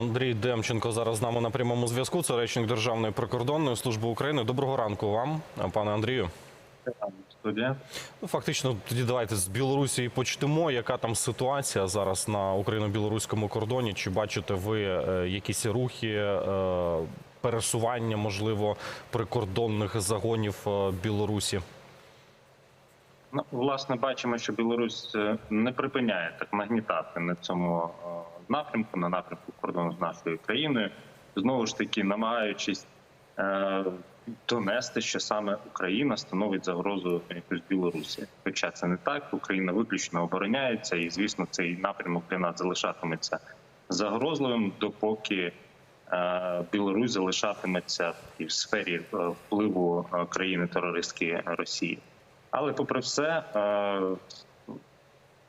Андрій Демченко зараз з нами на прямому зв'язку. Це речник Державної прикордонної служби України. Доброго ранку вам, пане Андрію. Ну, фактично, тоді давайте з Білорусі почнемо. Яка там ситуація зараз на україно-білоруському кордоні? Чи бачите ви е, якісь рухи, е, пересування, можливо, прикордонних загонів е, Білорусі? Ну, власне, бачимо, що Білорусь е, не припиняє так нагнітати на цьому е, напрямку, на напрямку кордону з нашою країною, знову ж таки намагаючись е, донести, що саме Україна становить загрозу якусь Білорусі. Хоча це не так, Україна виключно обороняється, і звісно, цей напрямок для нас залишатиметься загрозливим, допоки е, Білорусь залишатиметься і в сфері е, впливу країни терористки Росії. Але попри все, е,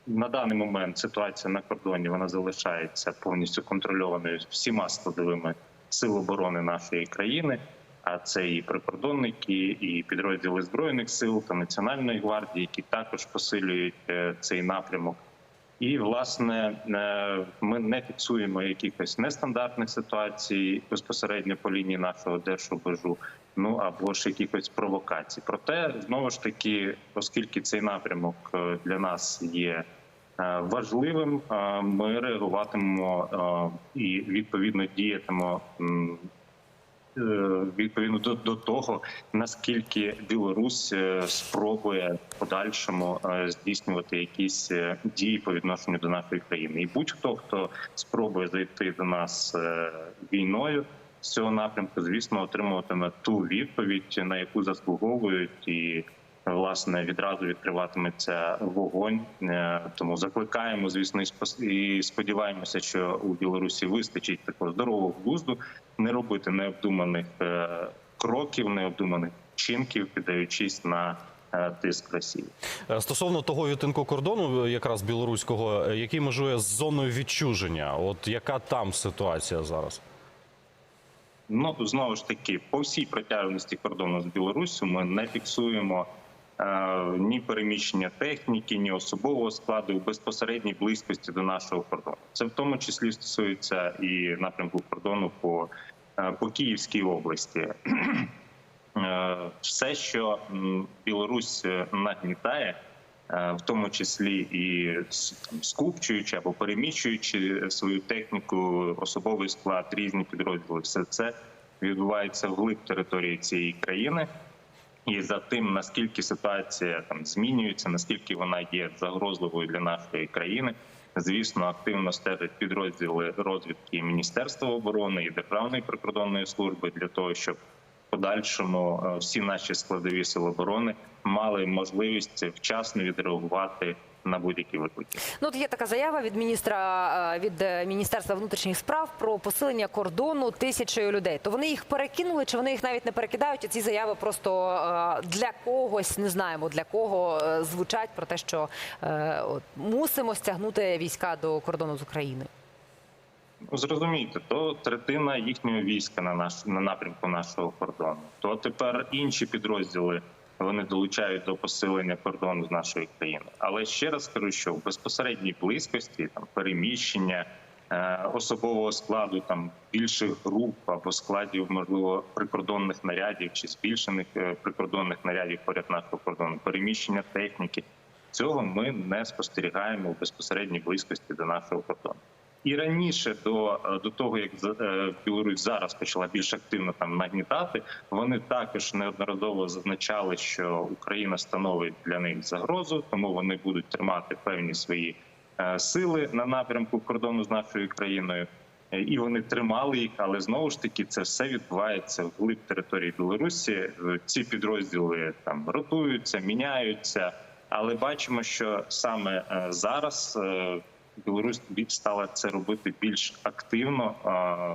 на даний момент ситуація на кордоні вона залишається повністю контрольованою всіма складовими сил оборони нашої країни. А це і прикордонники, і підрозділи збройних сил та національної гвардії, які також посилюють е, цей напрямок. І власне е, ми не фіксуємо якихось нестандартних ситуацій безпосередньо по лінії нашого держрубежу, ну або ж якихось провокацій. Проте знову ж таки, оскільки цей напрямок е, для нас є е, важливим, ми реагуватимемо і відповідно діятимемо. Е, Відповідно до, до того наскільки Білорусь е, спробує в подальшому е, здійснювати якісь дії по відношенню до нашої країни, і будь-хто хто спробує зайти до нас війною з цього напрямку, звісно, отримуватиме ту відповідь, на яку заслуговують і. Власне, відразу відкриватиметься вогонь, Е, тому закликаємо, звісно, і сподіваємося, що у Білорусі вистачить такого здорового глузду не робити необдуманих е, кроків, необдуманих вчинків, піддаючись на е, тиск Росії. Стосовно того відтинку кордону, якраз білоруського, який межує з зоною відчуження, от яка там ситуація зараз? Ну знову ж таки, по всій протяжності кордону з Білоруссю ми не фіксуємо ні переміщення техніки, ні особового складу в безпосередній близькості до нашого кордону. Це в тому числі стосується і напрямку кордону по, е, по Київській області. Е, Все, що Білорусь е, нагнітає, е, в тому числі і скупчуючи або переміщуючи свою техніку, особовий склад, різні підрозділи, все це відбувається вглиб території цієї країни. І за тим, наскільки ситуація там змінюється, наскільки вона є загрозливою для нашої країни, звісно, активно стежать підрозділи розвідки Міністерства оборони і Державної прикордонної служби для того, щоб подальшому е, всі наші складові сил оборони мали можливість вчасно відреагувати на будь-які виклики. Ну, от є така заява від міністра е, від е, міністерства внутрішніх справ про посилення кордону тисячею людей. То вони їх перекинули, чи вони їх навіть не перекидають? А ці заяви просто е, для когось не знаємо для кого звучать про те, що от, мусимо стягнути війська до кордону з Україною. Зрозумійте, то третина їхнього війська на наш на напрямку нашого кордону. То тепер інші підрозділи вони долучають до посилення кордону з нашої країни. Але ще раз скажу, що в безпосередній близькості там переміщення е, особового складу, там більших груп або складів, можливо, прикордонних нарядів чи збільшених е, прикордонних нарядів поряд нашого кордону, переміщення техніки. Цього ми не спостерігаємо в безпосередній близькості до нашого кордону. І раніше до, е, до того, як е, Білорусь зараз почала більш активно там нагнітати, вони також неодноразово зазначали, що Україна становить для них загрозу, тому вони будуть тримати певні свої е, сили на напрямку кордону з нашою країною. І вони тримали їх, але знову ж таки це все відбувається вглиб території Білорусі. Ці підрозділи там ротуються, міняються. Але бачимо, що саме зараз Білорусь стала це робити більш активно,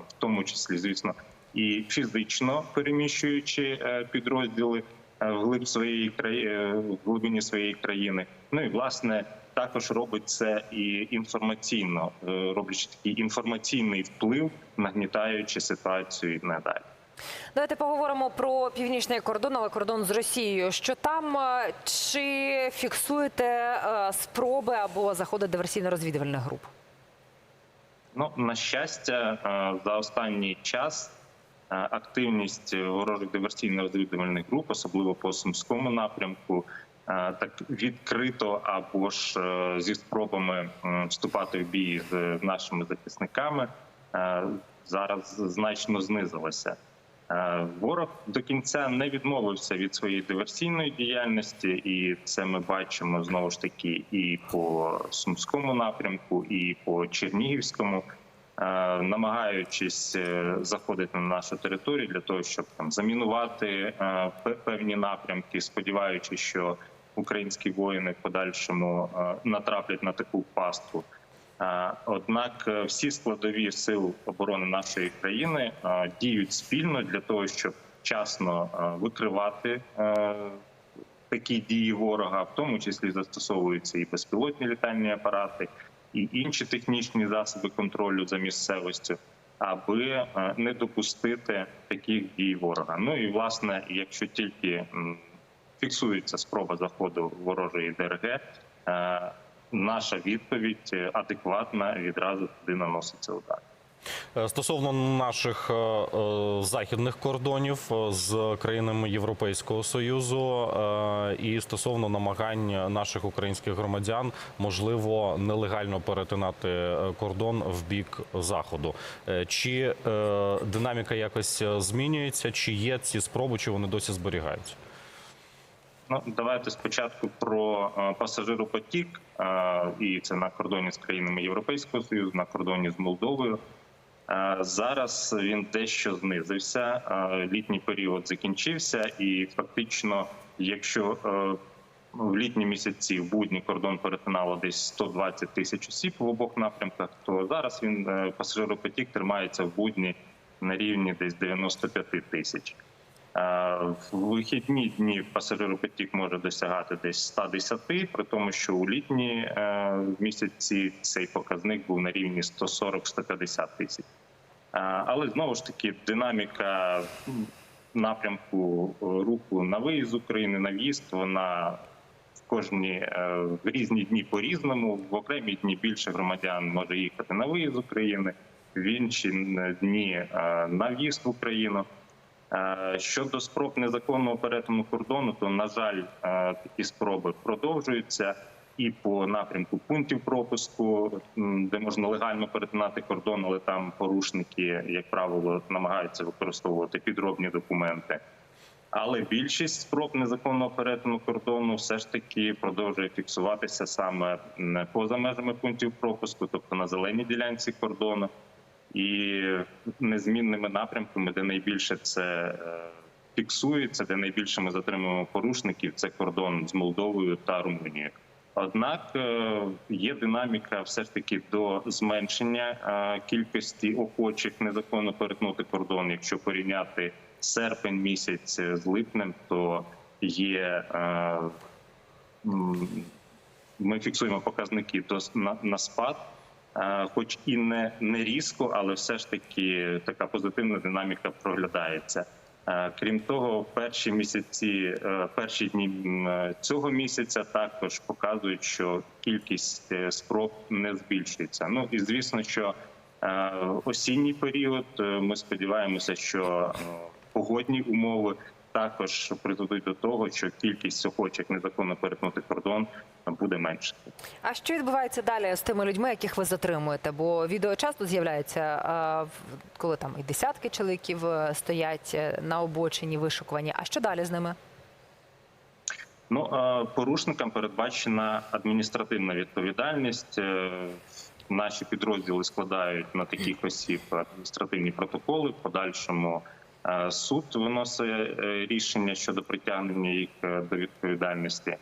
в тому числі, звісно, і фізично переміщуючи е, підрозділи е, вглиб своєї краї- е, в глибині своєї країни. Ну і власне також робить це і інформаційно, роблячи такий інформаційний вплив, нагнітаючи ситуацію і надалі. Давайте поговоримо про північний кордон, але кордон з Росією. Що там е, чи фіксуєте е, спроби або заходи диверсійно-розвідувальних груп? Ну, на щастя, е, за останній час активність ворожих диверсійно-розвідувальних груп, особливо по сумському напрямку, так відкрито або ж зі спробами вступати в бій з нашими захисниками, зараз значно знизилася. Е, Ворог до кінця не відмовився від своєї диверсійної діяльності, і це ми бачимо знову ж таки і по сумському напрямку, і по Чернігівському, е, намагаючись е, заходити на нашу територію для того, щоб там замінувати певні напрямки, сподіваючись, що українські воїни в подальшому натраплять на таку пастку. Однак е, всі складові сил оборони нашої країни діють спільно для того, щоб вчасно викривати е, такі дії ворога, в тому числі застосовуються і безпілотні літальні апарати, і інші технічні засоби контролю за місцевістю, аби е, не допустити таких дій ворога. Ну і власне, якщо тільки фіксується спроба заходу ворожої ДРГ. Наша відповідь е, адекватна відразу туди наноситься удар. Е, Стосовно наших е, західних кордонів з країнами Європейського союзу і стосовно намагань наших українських громадян, можливо, нелегально перетинати кордон в бік заходу. Чи динаміка якось змінюється, чи є ці спроби, чи вони досі зберігаються? Ну давайте спочатку про е, пасажиропотік, е, і це на кордоні з країнами Європейського союзу, на кордоні з Молдовою. Е, Зараз він дещо знизився. Літній період закінчився, і фактично, якщо в літні місяці в будні кордон перетинало десь 120 тисяч осіб в обох напрямках, то зараз він пасажиропотік тримається в будні на рівні десь 95 тисяч. Е, В вихідні дні пасажиропотік може досягати десь 110, при тому, що у літні е, місяці цей показник був на рівні 140-150 тисяч. Е, Але знову ж таки динаміка напрямку руху на виїзд з України, на в'їзд, вона в кожні в різні дні по-різному. В окремі дні більше громадян може їхати на виїзд з України, в інші дні на в'їзд в Україну. Е, Щодо спроб незаконного перетину кордону, то на жаль, е, такі спроби продовжуються і по напрямку пунктів пропуску, де можна легально перетинати кордон, але там порушники, як правило, намагаються використовувати підробні документи. Але більшість спроб незаконного перетину кордону все ж таки продовжує фіксуватися саме поза межами пунктів пропуску, тобто на зеленій ділянці кордону і незмінними напрямками, де найбільше це е, фіксується, де найбільше ми затримуємо порушників, це кордон з Молдовою та Румунією. Однак е, є динаміка все ж таки до зменшення е, кількості охочих незаконно перетнути кордон. Якщо порівняти серпень місяць з липнем, то є ми фіксуємо показники на спад. Е, хоч і не, не різко, але все ж таки така позитивна динаміка проглядається. Е, Крім того, перші місяці, е, перші дні цього місяця також показують, що кількість спроб не збільшується. Ну і звісно, що осінній період ми сподіваємося, що погодні умови також призведуть до того, що кількість охочих незаконно перетнути кордон буде менше. А що відбувається далі з тими людьми, яких ви затримуєте? Бо відео часто з'являються, в- коли там і десятки чоловіків е, стоять е, на обочині вишукувані. А що далі з ними? Ну порушникам передбачена адміністративна відповідальність. Е, Наші підрозділи складають на таких осіб адміністративні протоколи. В подальшому суд виносить е, рішення щодо притягнення їх е, до відповідальності.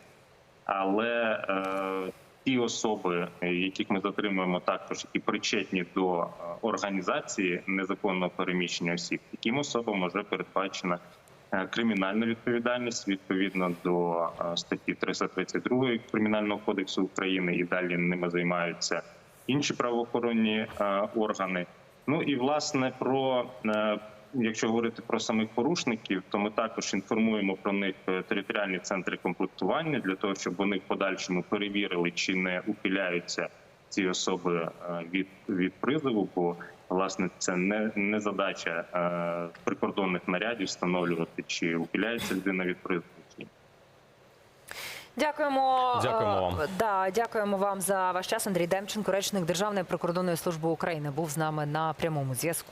Але е, ті особи, яких ми затримуємо, також які причетні до організації незаконного переміщення осіб, таким особам вже передбачена кримінальна відповідальність відповідно до статті 332 кримінального кодексу України, і далі ними займаються інші правоохоронні органи. Ну і власне про якщо говорити про самих порушників, то ми також інформуємо про них е, територіальні центри комплектування для того, щоб вони в подальшому перевірили, чи не ухиляються ці особи е, від, від призову, бо власне це не, не задача е, прикордонних нарядів встановлювати, чи ухиляється людина від призову. Чи. Дякуємо. Дякуємо вам. Да, дякуємо вам за ваш час. Андрій Демченко, речник Державної прикордонної служби України, був з нами на прямому зв'язку.